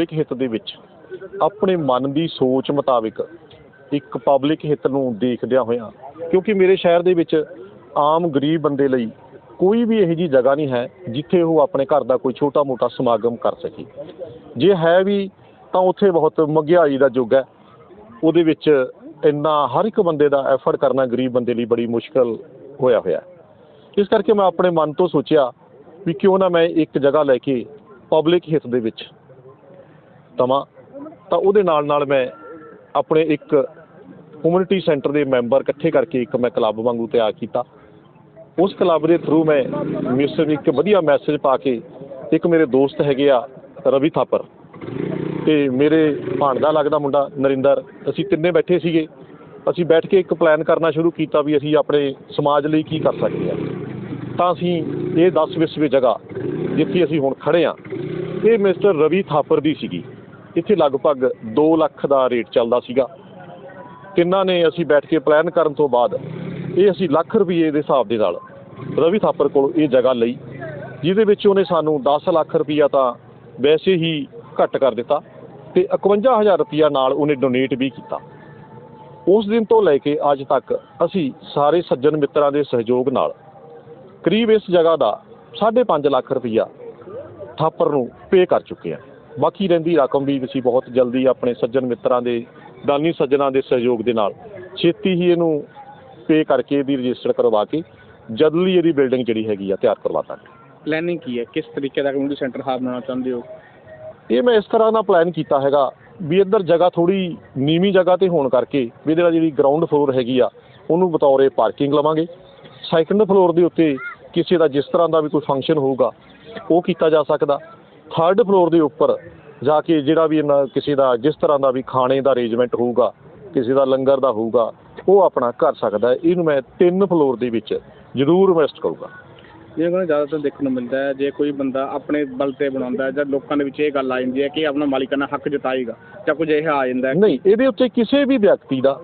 Public ਹਿੱਤ ਦੇ ਵਿੱਚ ਆਪਣੇ ਮਨ ਦੀ ਸੋਚ ਮੁਤਾਬਿਕ ਇੱਕ ਪਬਲਿਕ ਹਿੱਤ ਨੂੰ ਦੇਖਦਿਆਂ ਹੋਇਆਂ, ਕਿਉਂਕਿ ਮੇਰੇ ਸ਼ਹਿਰ ਦੇ ਵਿੱਚ ਆਮ ਗਰੀਬ ਬੰਦੇ ਲਈ ਕੋਈ ਵੀ ਇਹੋ ਜਿਹੀ ਜਗ੍ਹਾ ਨਹੀਂ ਹੈ ਜਿੱਥੇ ਉਹ ਆਪਣੇ ਘਰ ਦਾ ਕੋਈ ਛੋਟਾ-ਮੋਟਾ ਸਮਾਗਮ ਕਰ ਸਕੇ। ਜੇ ਹੈ ਵੀ ਤਾਂ ਉੱਥੇ ਬਹੁਤ ਮਹਿੰਗਾਈ ਦਾ ਯੁੱਗ ਹੈ। ਉਹਦੇ ਵਿੱਚ ਇੰਨਾ ਹਰ ਇੱਕ ਬੰਦੇ ਦਾ ਐਫਰਟ ਕਰਨਾ ਗਰੀਬ ਬੰਦੇ ਲਈ ਬੜੀ ਮੁਸ਼ਕਲ ਹੋਇਆ ਹੋਇਆ ਇਸ ਕਰਕੇ ਮੈਂ ਆਪਣੇ ਮਨ ਤੋਂ ਸੋਚਿਆ ਵੀ ਕਿਉਂ ਨਾ ਮੈਂ ਇੱਕ ਜਗ੍ਹਾ ਲੈ ਕੇ ਪਬਲਿਕ ਹਿੱਤ ਦੇ ਵਿੱਚ ਤਵਾਂ ਤਾਂ ਉਹਦੇ ਨਾਲ ਨਾਲ ਮੈਂ ਆਪਣੇ ਇੱਕ ਕਮਿਊਨਿਟੀ ਸੈਂਟਰ ਦੇ ਮੈਂਬਰ ਇਕੱਠੇ ਕਰਕੇ ਇੱਕ ਮੈਂ ਕਲੱਬ ਵਾਂਗੂ ਤਿਆਰ ਕੀਤਾ। ਉਸ ਕਲੱਬ ਦੇ ਥਰੂ ਮੈਂ ਮਿਸਰ ਇੱਕ ਵਧੀਆ ਮੈਸੇਜ ਪਾ ਕੇ ਇੱਕ ਮੇਰੇ ਦੋਸਤ ਹੈਗੇ ਆ, ਰਵੀ ਥਾਪਰ। ਤੇ ਮੇਰੇ ਭਾਣਦਾ ਲੱਗਦਾ ਮੁੰਡਾ ਨਰਿੰਦਰ, ਅਸੀਂ ਤਿੰਨੇ ਬੈਠੇ ਸੀਗੇ। ਅਸੀਂ ਬੈਠ ਕੇ ਇੱਕ ਪਲਾਨ ਕਰਨਾ ਸ਼ੁਰੂ ਕੀਤਾ ਵੀ ਅਸੀਂ ਆਪਣੇ ਸਮਾਜ ਲਈ ਕੀ ਕਰ ਸਕਦੇ ਹਾਂ ਤਾਂ ਅਸੀਂ ਇਹ 10 ਵਿਸਵੇ ਜਗ੍ਹਾ ਜਿੱਥੇ ਅਸੀਂ ਹੁਣ ਖੜੇ ਆ, ਇਹ ਮਿਸਟਰ ਰਵੀ ਥਾਪਰ ਦੀ ਸੀਗੀ। ਇੱਥੇ ਲਗਭਗ 2 ਲੱਖ ਦਾ ਰੇਟ ਚੱਲਦਾ ਸੀਗਾ। ਤਿੰਨਾਂ ਨੇ ਅਸੀਂ ਬੈਠ ਕੇ ਪਲਾਨ ਕਰਨ ਤੋਂ ਬਾਅਦ ਇਹ ਅਸੀਂ ਲੱਖ ਰੁਪਏ ਦੇ ਹਿਸਾਬ ਦੇ ਨਾਲ ਰਵੀ ਥਾਪਰ ਕੋਲ ਇਹ ਜਗ੍ਹਾ ਲਈ, ਜਿਹਦੇ ਵਿੱਚ ਉਹਨੇ ਸਾਨੂੰ 10 ਲੱਖ ਰੁਪਈਆ ਤਾਂ ਵੈਸੇ ਹੀ ਘੱਟ ਕਰ ਦਿੱਤਾ ਤੇ 51000 ਰੁਪਈਆ ਨਾਲ ਉਹਨੇ ਡੋਨੇਟ ਵੀ ਕੀਤਾ। ਉਸ ਦਿਨ ਤੋਂ ਲੈ ਕੇ ਅੱਜ ਤੱਕ ਅਸੀਂ ਸਾਰੇ ਸੱਜਣ ਮਿੱਤਰਾਂ ਦੇ ਸਹਿਯੋਗ ਨਾਲ ਕਰੀਬ ਇਸ ਜਗ੍ਹਾ ਦਾ 5.5 ਲੱਖ ਰੁਪਈਆ ਥਾਪਰ ਨੂੰ ਪੇ ਕਰ ਚੁੱਕੇ ਹਾਂ। ਬਾਕੀ ਰਹਿੰਦੀ ਰਕਮ ਵੀ ਅਸੀਂ ਬਹੁਤ ਜਲਦੀ ਆਪਣੇ ਸੱਜਣ ਮਿੱਤਰਾਂ ਦੇ ਦਾਨੀ ਸੱਜਣਾ ਦੇ ਸਹਿਯੋਗ ਦੇ ਨਾਲ ਛੇਤੀ ਹੀ ਇਹਨੂੰ ਪੇ ਕਰਕੇ ਇਹਦੀ ਰਜਿਸਟਰ ਕਰਵਾ ਕੇ ਜਲਦੀ ਇਹਦੀ ਬਿਲਡਿੰਗ ਜਿਹੜੀ ਹੈਗੀ ਆ ਤਿਆਰ ਕਰਵਾ ਦਾਂਗੇ। ਪਲੈਨਿੰਗ ਕੀ ਹੈ? ਕਿਸ ਤਰੀਕੇ ਦਾ ਕਮਿਊਨਿਟੀ ਸੈਂਟਰ ਹਾਲ ਬਣਾਉਣਾ ਚਾਹੁੰਦੇ ਹੋ? ਇਹ ਮੈਂ ਇਸ ਤਰ੍ਹਾਂ ਦਾ ਪਲਾਨ ਕੀਤਾ ਹੈਗਾ ਵੀ ਇੱਧਰ ਜਗ੍ਹਾ ਥੋੜੀ ਨੀਵੀਂ ਜਗ੍ਹਾ ਤੇ ਹੋਣ ਕਰਕੇ ਵੀ ਇਹਦੇ ਨਾਲ ਜਿਹੜੀ ਗਰਾਊਂਡ ਫਲੋਰ ਹੈਗੀ ਆ ਉਹਨੂੰ ਬਤੌਰੇ ਪਾਰਕਿੰਗ ਲਵਾਂਗੇ। ਸੈਕੰਡ ਫਲੋਰ ਦੇ ਉੱਤੇ ਕਿਸੇ ਦਾ ਜਿਸ ਤਰ੍ਹਾਂ ਦਾ ਵੀ ਕੋਈ ਫੰਕਸ਼ਨ ਹੋਊਗਾ ਉਹ ਕੀਤਾ ਜਾ ਸਕਦਾ। ਥਰਡ ਫਲੋਰ ਦੇ ਉੱਪਰ ਜਾ ਕੇ ਜਿਹੜਾ ਵੀ ਇਹਨਾਂ ਕਿਸੇ ਦਾ ਜਿਸ ਤਰ੍ਹਾਂ ਦਾ ਵੀ ਖਾਣੇ ਦਾ ਅਰੇਂਜਮੈਂਟ ਹੋਊਗਾ ਕਿਸੇ ਦਾ ਲੰਗਰ ਦਾ ਹੋਊਗਾ ਉਹ ਆਪਣਾ ਕਰ ਸਕਦਾ। ਇਹਨੂੰ ਮੈਂ ਤਿੰਨ ਫਲੋਰ ਦੇ ਵਿੱਚ ਜ਼ਰੂਰ ਇਨਵੈਸਟ ਕਰੂੰਗਾ। ਜਿਵੇਂ ਕਿ ਜ਼ਿਆਦਾਤਰ ਦੇਖਣ ਨੂੰ ਮਿਲਦਾ ਹੈ ਜੇ ਕੋਈ ਬੰਦਾ ਆਪਣੇ ਬਲ ਤੇ ਬਣਾਉਂਦਾ ਹੈ ਜਾਂ ਲੋਕਾਂ ਦੇ ਵਿੱਚ ਇਹ ਗੱਲ ਆ ਜਾਂਦੀ ਹੈ ਕਿ ਆਪਣਾ ਮਾਲਿਕਾਨਾ ਹੱਕ ਜਤਾਏਗਾ ਜਾਂ ਕੁਝ ਇਹ ਆ ਜਾਂਦਾ ਹੈ। ਨਹੀਂ ਇਹਦੇ ਉੱਤੇ ਕਿਸੇ ਵੀ ਵਿਅਕਤੀ ਦਾ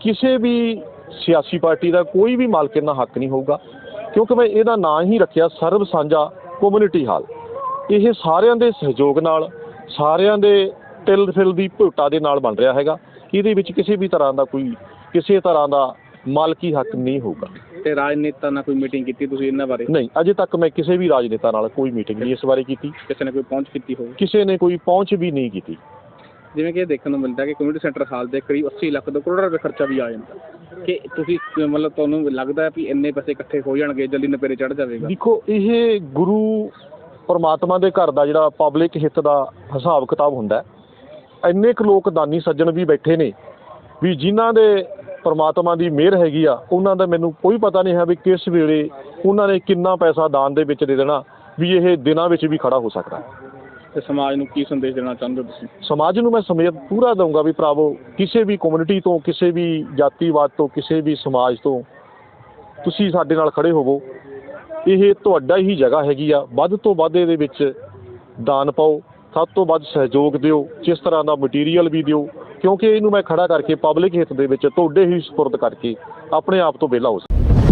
ਕਿਸੇ ਵੀ ਸਿਆਸੀ ਪਾਰਟੀ ਦਾ ਕੋਈ ਵੀ ਮਾਲਕਿਨ ਹੱਕ ਨਹੀਂ ਹੋਊਗਾ ਕਿਉਂਕਿ ਮੈਂ ਇਹਦਾ ਨਾਂ ਹੀ ਰੱਖਿਆ ਸਰਬ ਸਾਂਝਾ ਕਮਿਊਨਿਟੀ ਹਾਲ ਇਹ ਸਾਰਿਆਂ ਦੇ ਸਹਿਯੋਗ ਨਾਲ ਸਾਰਿਆਂ ਦੇ ਤਿਲ ਫਿਲ ਦੀ ਭੁੱਟਾ ਦੇ ਨਾਲ ਬਣ ਰਿਹਾ ਹੈਗਾ। ਇਹਦੇ ਵਿੱਚ ਕਿਸੇ ਵੀ ਤਰ੍ਹਾਂ ਦਾ ਕੋਈ ਕਿਸੇ ਤਰ੍ਹਾਂ ਦਾ ਮਾਲਕੀ ਹੱਕ ਨਹੀਂ ਹੋਊਗਾ। ਤੇ ਰਾਜਨੇਤਾ ਨਾਲ ਕੋਈ ਮੀਟਿੰਗ ਕੀਤੀ ਤੁਸੀਂ ਇਹਨਾਂ ਬਾਰੇ? ਨਹੀਂ ਅਜੇ ਤੱਕ ਮੈਂ ਕਿਸੇ ਵੀ ਰਾਜਨੇਤਾ ਨਾਲ ਕੋਈ ਮੀਟਿੰਗ ਨਹੀਂ ਇਸ ਬਾਰੇ ਕੀਤੀ। ਕਿਸੇ ਨੇ ਕੋਈ ਪਹੁੰਚ ਕੀਤੀ ਹੋਵੇ? ਕਿਸੇ ਨੇ ਕੋਈ ਪਹੁੰਚ ਵੀ ਨਹੀਂ ਕੀਤੀ। ਜਿਵੇਂ ਕਿ ਇਹ ਦੇਖਣ ਨੂੰ ਮਿਲਦਾ ਕਿ ਕਮਿਊਨਿਟੀ ਸੈਂਟਰ ਹਾਲ ਦੇ ਕਰੀਬ 80 ਲੱਖ ਤੋਂ ਕਰੋੜ ਰੁਪਏ ਖਰਚਾ ਵੀ ਆ ਜਾਂਦਾ। ਕਿ ਤੁਸੀਂ ਮਤਲਬ ਤੁਹਾਨੂੰ ਲੱਗਦਾ ਵੀ ਇੰਨੇ ਪੈਸੇ ਇਕੱਠੇ ਹੋ ਜਾਣਗੇ ਜਲਦੀ ਨਪੇਰੇ ਚੜ ਜਾਵੇਗਾ? ਦੇਖੋ ਇਹ ਗੁਰੂ ਪਰਮਾਤਮਾ ਦੇ ਘਰ ਦਾ ਜਿਹੜਾ ਪਬਲਿਕ ਹਿੱਤ ਦਾ ਹਿਸਾਬ ਕਿਤਾਬ ਹੁੰਦਾ। ਇੰਨੇ ਕੁ ਲੋਕ ਦਾਨੀ ਸੱਜਣ ਵੀ ਬੈਠੇ ਨੇ ਵੀ ਜਿਨ੍ਹਾਂ ਦੇ ਪਰਮਾਤਮਾ ਦੀ ਮਿਹਰ ਹੈਗੀ ਆ ਉਹਨਾਂ ਦਾ ਮੈਨੂੰ ਕੋਈ ਪਤਾ ਨਹੀਂ ਹੈ ਵੀ ਕਿਸ ਵੇਲੇ ਉਹਨਾਂ ਨੇ ਕਿੰਨਾ ਪੈਸਾ ਦਾਨ ਦੇ ਵਿੱਚ ਦੇ ਦੇਣਾ ਵੀ ਇਹ ਦਿਨਾਂ ਵਿੱਚ ਵੀ ਖੜਾ ਹੋ ਸਕਦਾ। ਤੇ ਸਮਾਜ ਨੂੰ ਕੀ ਸੰਦੇਸ਼ ਦੇਣਾ ਚਾਹੁੰਦੇ ਹੋ ਤੁਸੀਂ ਸਮਾਜ ਨੂੰ ਮੈਂ ਸਮੇਤ ਪੂਰਾ ਦਊਂਗਾ ਵੀ ਭਰਾਵੋ ਕਿਸੇ ਵੀ ਕਮਿਊਨਿਟੀ ਤੋਂ ਕਿਸੇ ਵੀ ਜਾਤੀਵਾਦ ਤੋਂ ਕਿਸੇ ਵੀ ਸਮਾਜ ਤੋਂ ਤੁਸੀਂ ਸਾਡੇ ਨਾਲ ਖੜੇ ਹੋਵੋ ਇਹ ਤੁਹਾਡਾ ਹੀ ਜਗ੍ਹਾ ਹੈਗੀ ਆ। ਵੱਧ ਤੋਂ ਵੱਧ ਇਹਦੇ ਵਿੱਚ ਦਾਨ ਪਾਓ। ਸਭ ਤੋਂ ਵੱਧ ਸਹਿਯੋਗ ਦਿਓ। ਜਿਸ ਤਰ੍ਹਾਂ ਦਾ ਮਟੀਰੀਅਲ ਵੀ ਦਿਓ। ਕਿਉਂਕਿ ਇਹਨੂੰ ਮੈਂ ਖੜਾ ਕਰਕੇ ਪਬਲਿਕ ਹਿੱਤ ਦੇ ਵਿੱਚ ਤੁਹਾਡੇ ਹੀ ਸਪੁਰਦ ਕਰਕੇ ਆਪਣੇ ਆਪ ਤੋਂ ਵਿਹਲਾ ਹੋ ਸਕਾਂ